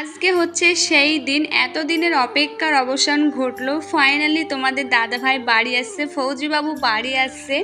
আজকে হচ্ছে সেই দিন। এতদিনের অপেক্ষার অবসান ঘটলো। ফাইনালি তোমাদের দাদাভাই বাড়ি আসছে, ফৌজিবাবু বাড়ি আসছে।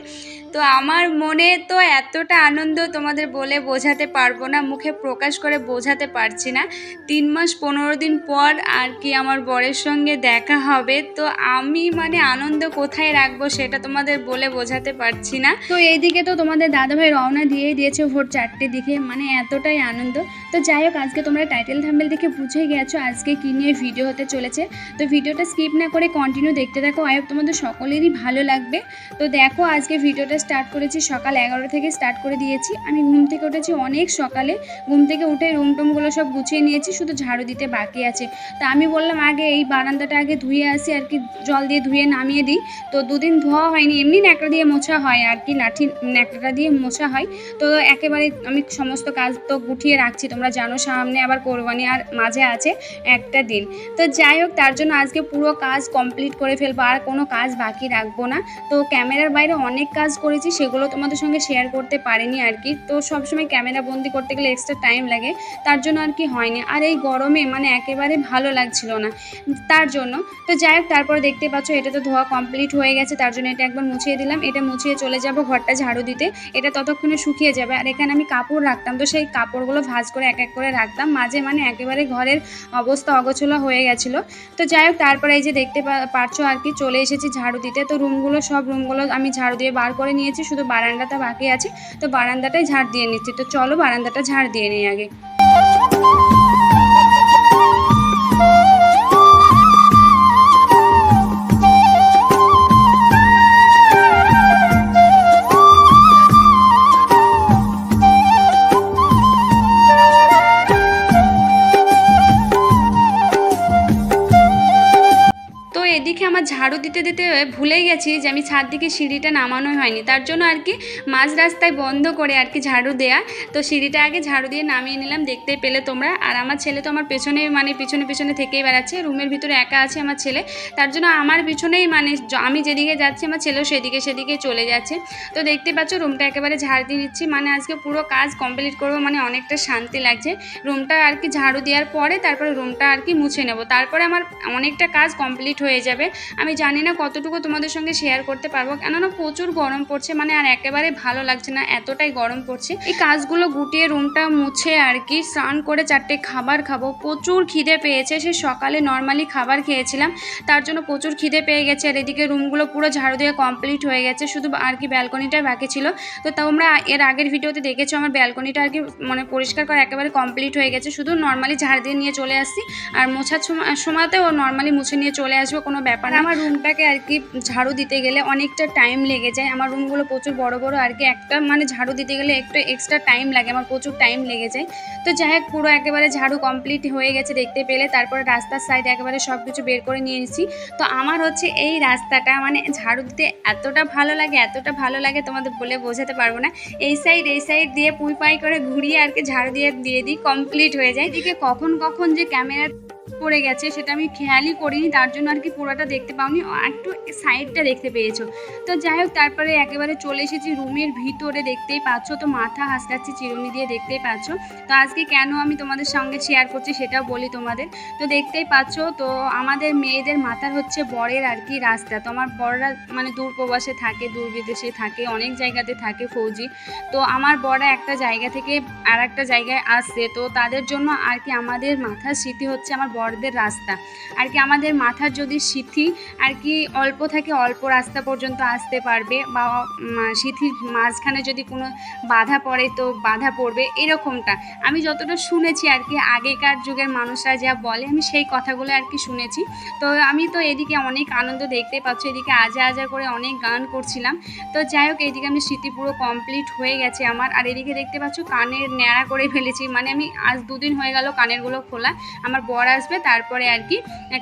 তো আমার মনে তো এতটা আনন্দ তোমাদের বলে বোঝাতে পারব না, মুখে প্রকাশ করে বোঝাতে পারছি না। তিন মাস পনেরো দিন পর আর কি আমার বরের সঙ্গে দেখা হবে। তো আমি মানে আনন্দ কোথায় রাখব সেটা তোমাদের বলে বোঝাতে পারছি না। তো এইদিকে তো তোমাদের দাদাভাই রওনা দিয়েই দিয়েছে ভোর চারটে দিকে মানে এতটাই আনন্দ। তো যাই হোক, আজকে তোমরা টাইটেল থাম্বেল দেখে বুঝে গেছো আজকে কী নিয়ে ভিডিও হতে চলেছে। তো ভিডিওটা স্কিপ না করে কন্টিনিউ দেখতে থাকো। হোপ তোমাদের সকলেরই ভালো লাগবে। তো দেখো আজকে ভিডিওটা স্টার্ট করেছি সকাল এগারো থেকে স্টার্ট করে দিয়েছি। আমি ঘুম থেকে উঠেছি অনেক সকালে। ঘুম থেকে উঠে রুম টুমগুলো সব গুছিয়ে নিয়েছি, শুধু ঝাড়ু দিতে বাকি আছে। তা আমি বললাম, আগে এই বারান্দাটা আগে ধুয়ে আসি, আর কি জল দিয়ে ধুয়ে নামিয়ে দিই। তো দুদিন ধোয়া হয়নি। এমনি ন্যাকড়া দিয়ে মোছা হয়, আর কি লাঠি ন্যাকড়াটা দিয়ে মোছা হয়। তো একেবারে আমি সমস্ত কাজ তো গুটিয়ে রাখছি, তোমরা জানো, সামনে আবার কোরবানি। আর মাঝে আছে একটা দিন। তো যাই হোক, তার জন্য আজকে পুরো কাজ কমপ্লিট করে ফেলব, আর কোনো কাজ বাকি রাখব না। তো ক্যামেরার বাইরে অনেক কাজ করেছি, সেগুলো তোমাদের সঙ্গে শেয়ার করতে পারিনি আর কি। তো সবসময় ক্যামেরা বন্দি করতে গেলে এক্সট্রা টাইম লাগে, তার জন্য আর কি হয়নি। আর এই গরমে মানে একেবারে ভালো লাগছিল না, তার জন্য। তো যাই হোক, তারপরে দেখতে পাচ্ছ, এটা তো ধোয়া কমপ্লিট হয়ে গেছে, তার জন্য এটা একবার মুছিয়ে দিলাম। এটা মুছিয়ে চলে যাব ঘরটা ঝাড়ু দিতে। এটা ততক্ষণে শুকিয়ে যাবে। আর এখানে আমি কাপড় রাখতাম, তো সেই কাপড়গুলো ভাঁজ করে এক এক করে রাখতাম। মাঝে মানে একেবারে ঘরের অবস্থা অগোছলা হয়ে গেছিল। তো যাই হোক, তারপরে এই যে দেখতে পারছ আর কি, চলে এসেছি ঝাড়ু দিতে। তো রুমগুলো সব, রুমগুলো আমি ঝাড়ু দিয়ে বার করে নিয়েছি, শুধু বারান্দাটা বাকি আছে। তো বারান্দাটাই ঝাড় দিয়ে নিচ্ছি। তো চলো বারান্দাটা ঝাড় দিয়ে নিই আগে। ঝাড়ু দিতে দিতে ভুলেই গেছি যে আমি ছাদ দিকে সিঁড়িটা নামানোই হয়নি। তার জন্য আর কি মাঝ রাস্তায় বন্ধ করে আর কি ঝাড়ু দেয়া। তো সিঁড়িটা আগে ঝাড়ু দিয়ে নামিয়ে নিলাম দেখতে পেলে তোমরা। আর আমার ছেলে তো আমার পেছনে মানে পিছনে পিছনে থেকেই বেড়াচ্ছে, রুমের ভিতরে একা আছে আমার ছেলে। তার জন্য আমার পিছনেই মানে আমি যেদিকে যাচ্ছি আমার ছেলেও সেদিকে সেদিকে চলে যাচ্ছে। তো দেখতে পাচ্ছ রুমটা একেবারে ঝাড় দিয়ে নিচ্ছি মানে আজকে পুরো কাজ কমপ্লিট করব মানে অনেকটা শান্তি লাগছে। রুমটা আর কি ঝাড়ু দেওয়ার পরে তারপরে রুমটা আর কি মুছে নেব। তারপরে আমার অনেকটা কাজ কমপ্লিট হয়ে যাবে। আমি জানি না কতটুকু তোমাদের সঙ্গে শেয়ার করতে পারব। কেননা প্রচুর গরম পড়ছে মানে আর একেবারে ভালো লাগছে না, এতটাই গরম পড়ছে। এই কাজগুলো গুটিয়ে রুমটা মুছে আর কি, স্নান করে চারটে খাবার খাব। প্রচুর খিদে পেয়েছে, সে সকালে নর্মালি খাবার খেয়েছিলাম, তার জন্য প্রচুর খিদে পেয়ে গেছে আর এদিকে রুমগুলো পুরো ঝাড়ু দিয়ে কমপ্লিট হয়ে গেছে, শুধু আর কি ব্যালকনিটাই বাকি ছিল। তো তোমরা এর আগের ভিডিওতে দেখেছ আমার ব্যালকনিটা আর কি মানে পরিষ্কার করা একেবারে কমপ্লিট হয়ে গেছে, শুধু নর্মালি ঝাড় দিয়ে নিয়ে চলে আসছি, আর মোছার সময়, সময়তেও নর্মালি মুছে নিয়ে চলে আসব, কোনো ব্যাপার না। আমার রুমটাকে আর কি ঝাড়ু দিতে গেলে অনেকটা টাইম লেগে যায়। আমার রুমগুলো প্রচুর বড় বড় আর কি একটা মানে ঝাড়ু দিতে গেলে একটু এক্সট্রা টাইম লাগে, আমার প্রচুর টাইম লেগে যায়। তো যাই হোক, পুরো একেবারে ঝাড়ু কমপ্লিট হয়ে গেছে দেখতে পেলে, তারপরে রাস্তার সাইডে একেবারে সব কিছু বের করে নিয়ে এসেছি। তো আমার হচ্ছে এই রাস্তাটা মানে ঝাড়ু দিতে এতটা ভালো লাগে, এতটা ভালো লাগে তোমাদের বলে বোঝাতে পারব না। এই সাইড এই সাইড দিয়ে পুই পাই করে ঘুরিয়ে আর কি ঝাড়ু দিয়ে দিয়ে দিই কমপ্লিট হয়ে যায়। এদিকে কখন কখন যে ক্যামেরা পড়ে গেছে, সেটা আমি খেয়ালই করিনি, তার জন্য আর কি পুরোটা দেখতে পাওনি, একটু সাইডটা দেখতে পেয়েছ। তো যাই হোক, তারপরে একেবারে চলে এসেছি রুমের ভিতরে, দেখতেই পাচ্ছ, তো মাথা হাসলাচ্ছি, চিরুনি দিয়ে দেখতেই পাচ্ছ। তো আজকে কেন আমি তোমাদের সঙ্গে শেয়ার করছি সেটাও বলি তোমাদের। তো দেখতেই পাচ্ছ, তো আমাদের মেয়েদের মাথার হচ্ছে বরের আর কি রাস্তা। তো আমার বড়রা মানে দূর প্রবাসে থাকে দূর বিদেশে থাকে, অনেক জায়গাতে থাকে ফৌজি। তো আমার বড়রা একটা জায়গা থেকে আর একটা জায়গায় আসছে, তো তাদের জন্য আর কি আমাদের মাথার স্মৃতি হচ্ছে আমার বড়দের রাস্তা। আর কি আমাদের মাথার যদি সিথি, আর কি অল্প থাকে অল্প রাস্তা পর্যন্ত আসতে পারবে বা স্মৃতির মাঝখানে যদি কোনো বাধা পড়ে তো বাধা পড়বে, এরকমটা। আমি যতটা শুনেছি আর কি, আগেকার যুগের মানুষরা যা বলে, আমি সেই কথাগুলো আর কি শুনেছি। তো আমি তো এদিকে অনেক আনন্দ দেখতে পাচ্ছি, এদিকে আজা আজা করে অনেক গান করছিলাম। তো যাই হোক, এদিকে আমি স্মৃতি পুরো কমপ্লিট হয়ে গেছে আমার। আর এদিকে দেখতে পাচ্ছ, কানের ন্যাড়া করে ফেলেছি। মানে আমি আজ দুদিন হয়ে গেল কানেরগুলো খোলা। আমার বর আসবে তারপরে আর কি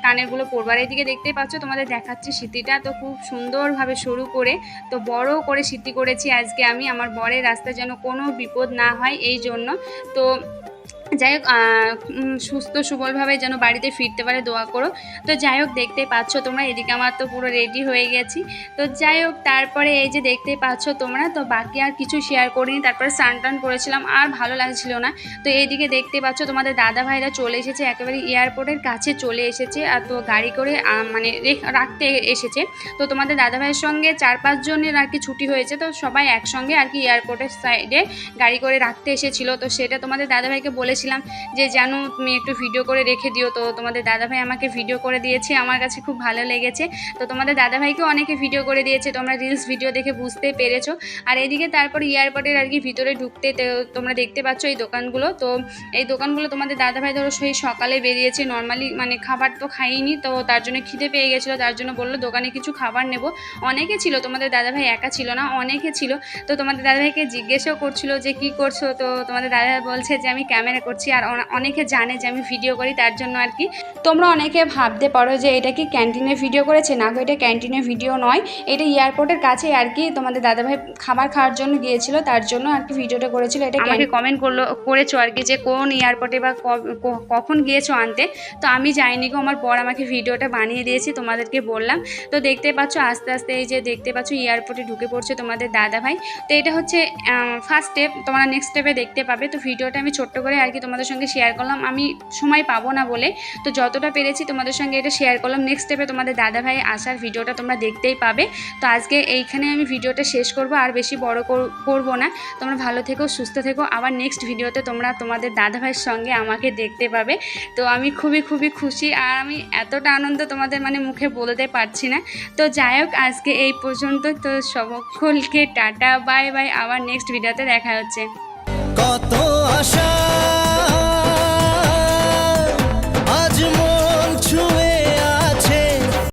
কানেরগুলো পরবার। এদিকে দেখতেই পাচ্ছ, তোমাদের দেখাচ্ছি সিটিটা। তো খুব সুন্দরভাবে সরু করে, তো বড় করে সিটি করেছি আজকে আমি। আমার বরের রাস্তায় যেন কোনো বিপদ না হয়, এই জন্য। তো যাই হোক সুস্থ সুবলভাবে যেন বাড়িতে ফিরতে পারে, দোয়া করো। তো যাই হোক দেখতে পাচ্ছ তোমরা, এদিকে আমার তো পুরো রেডি হয়ে গেছি। তো যাই হোক, তারপরে এই যে দেখতে পাচ্ছ তোমরা, তো বাকি আর কিছু শেয়ার করিনি। তারপরে স্নান টান করেছিলাম, আর ভালো লাগছিল না। তো এইদিকে দেখতে পাচ্ছ তোমাদের দাদা ভাইরা চলে এসেছে, একেবারে এয়ারপোর্টের কাছে চলে এসেছে। আর তো গাড়ি করে মানে রেখ- রাখতে এসেছে। তো তোমাদের দাদা ভাইয়ের সঙ্গে চার পাঁচজনের আর কি ছুটি হয়েছে, তো সবাই একসঙ্গে আর কি এয়ারপোর্টের সাইডে গাড়ি করে রাখতে এসেছিল। তো সেটা তোমাদের দাদাভাইকে বলেছিলাম যে, জানো, তুমি একটু ভিডিও করে রেখে দিও। তো তোমাদের দাদাভাই আমাকে ভিডিও করে দিয়েছে, আমার কাছে খুব ভালো লেগেছে। তো তোমাদের দাদাভাইকেও অনেকে ভিডিও করে দিয়েছে, তোমরা রিলস ভিডিও দেখে বুঝতে পেরেছ। আর এদিকে তারপর এয়ারপোর্টের আর কি ভিতরে ঢুকতে তোমরা দেখতে পাচ্ছ এই দোকানগুলো। তো এই দোকানগুলো তোমাদের দাদাভাই ধরো সেই সকালে বেরিয়েছে নর্মালি মানে খাবার তো খাইনি, তো তার জন্য খিদে পেয়ে গেছিল, তার জন্য বলল, দোকানে কিছু খাবার নেব। অনেকে ছিল, তোমাদের দাদাভাই একা ছিল না, অনেকে ছিল। তো তোমাদের দাদাভাইকে জিজ্ঞেসও করছিল যে, কি করছ? তো তোমাদের দাদা বলছে যে, আমি ক্যামেরা করছি আর অনেকে জানে যে আমি ভিডিও করি, তার জন্য আর কি। তোমরা অনেকে ভাবতে পারো যে এটা কি ক্যান্টিনে ভিডিও করেছে? না এটা ক্যান্টিনে ভিডিও নয়। এটা এয়ারপোর্টের কাছে আর কি তোমাদের দাদাভাই খাবার খাওয়ার জন্য গিয়েছিল, তার জন্য আর কি ভিডিওটা করেছিল। এটা আমাকে কমেন্ট করল, করেছ আর কি যে কোন এয়ারপোর্টে বা কখন গিয়েছো আনতে? তো আমি যাইনি গো, আমার পর আমাকে ভিডিওটা বানিয়ে দিয়েছি, তোমাদেরকে বললাম। তো দেখতে পাচ্ছ আস্তে আস্তে এই যে দেখতে পাচ্ছ এয়ারপোর্টে ঢুকে পড়ছে তোমাদের দাদাভাই। তো এটা হচ্ছে ফার্স্ট স্টেপ তোমরা নেক্সট স্টেপে দেখতে পাবে। তো ভিডিওটা আমি ছোট্ট করে আর কি তোমাদের সঙ্গে শেয়ার করলাম, আমি সময় পাবো না বলে। তো যতটা পেরেছি তোমাদের সঙ্গে এটা শেয়ার করলাম। নেক্সট স্টেপে তোমাদের দাদা ভাই আসার ভিডিওটা তোমরা দেখতেই পাবে। তো আজকে এইখানে আমি ভিডিওটা শেষ করব, আর বেশি বড় কর- করব না। তোমরা ভালো থেকো, সুস্থ থেকো। আবার নেক্সট ভিডিওতে তোমরা তোমাদের দাদা ভাইয়ের সঙ্গে আমাকে দেখতে পাবে। তো আমি খুবই খুবই খুশি, আর আমি এতটা আনন্দ তোমাদের মানে মুখে বলতে পারছি না। তো যাই হোক, আজকে এই পর্যন্ত। তো সকলকে টাটা বাই বাই আবার নেক্সট ভিডিওতে দেখা হচ্ছে। কত আশা